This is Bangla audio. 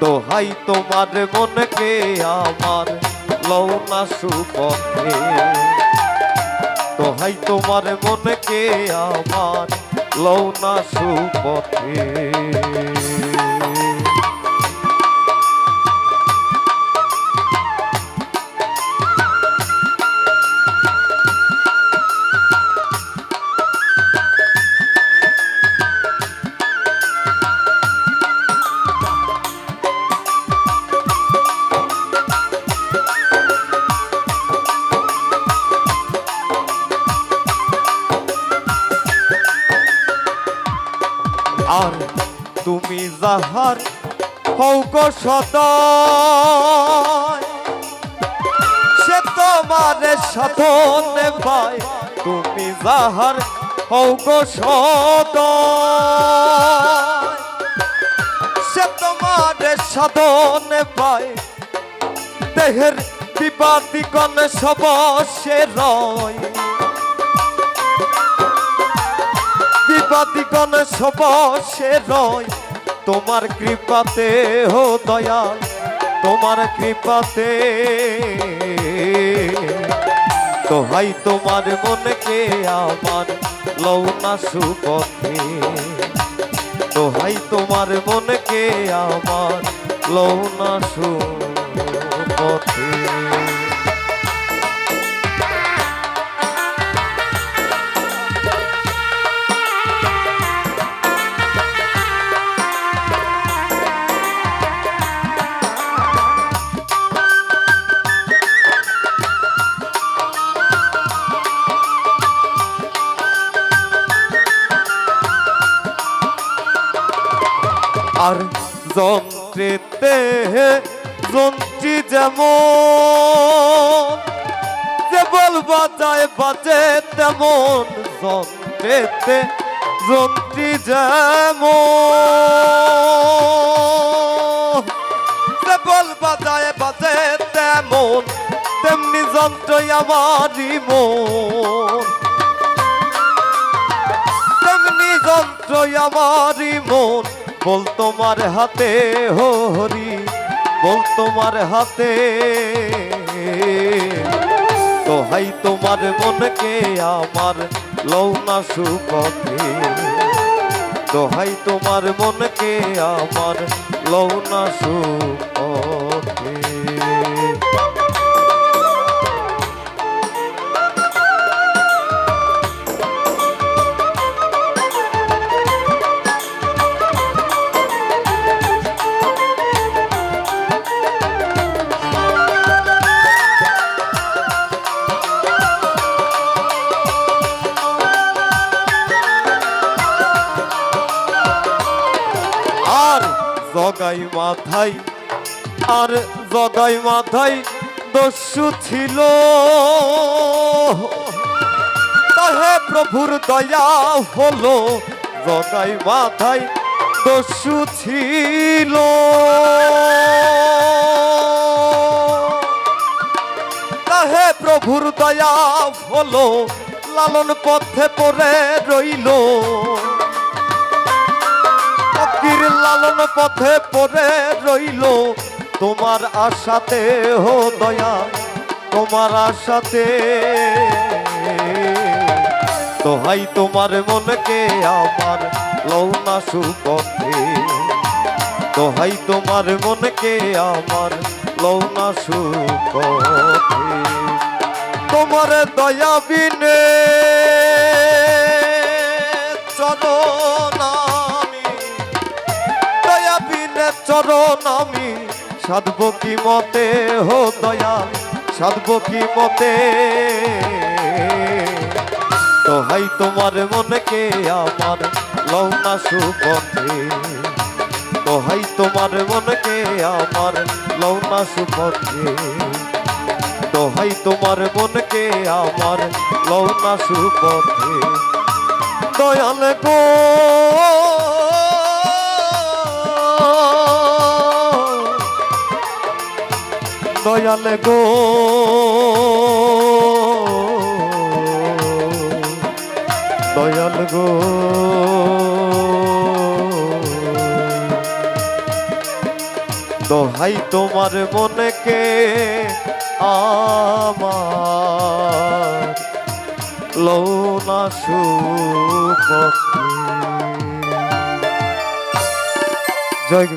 দোহাই তোমার মনকে আমার লৌনা সুপথে। দোহাই তোমার মনকে আমার লৌনা সুপথে। আর তুমি যাহার গো সদয়, সে তোমার সাধন পায় তুমি যাহার গো সদয়, সে তোমার সাধন পায় দেহের বিবাদিগণ সব সে রয়। বিবাদিগণ সব সে রয়। তোমার কৃপাতে হো দয়াল, তোমার কৃপাতে। দোহাই তোমার মনকে আমার লৌনা সুপথে। দোহাই তোমার মনকে আমার লৌনা সুপথে। আর যন্ত্রেতে যন্ত্রী যেমন, যে বল বাজায় বাজে তেমন যন্ত্রেতে যন্ত্রী যেমন। যে বল বাজায় বাজে তেমন, তেমনি যন্ত্রই আমারই মন। তেমনি যন্ত্র আমারই মন। বল তোমার হাতে, হো হরি, বল তোমার হাতে। দোহাই তোমার মনকে, আমার লৌনা সুপথে। দোহাই তোমার মনকে, আমার লৌনা সুপথে। জগাই মাথাই আর জগাই মাথাই দস্যু ছিল। তাহে প্রভুর দয়া হলো, জগাই মাথাই দস্যু ছিল। তাহে প্রভুর দয়া হলো, লালন পথে পড়ে রইল। ফকির লালন পথে পড়ে রইল। তোমার আশাতে হো দয়া, তোমার আশাতে। দোহাই তোমার মনকে আমার লৌনা সুপথে। দোহাই তোমার মনকে আমার লৌনা সুপথে। তোমার দয়া বিনে চরণ আমি চরণ আমি সাধব কি মতে? হো দয়া সাধব কি মতে? দোহাই তোমার মনকে আমার লৌনা সুপথে। দোহাই তোমার মনকে আমার লৌনা সুপথে। দোহাই তোমার মনকে আমার লৌনা সুপথে। দয়াল গো। দয়াল গো দয়াল গো দোহাই তোমার মনকে আমার লৌনা সুপক্ষে জয়।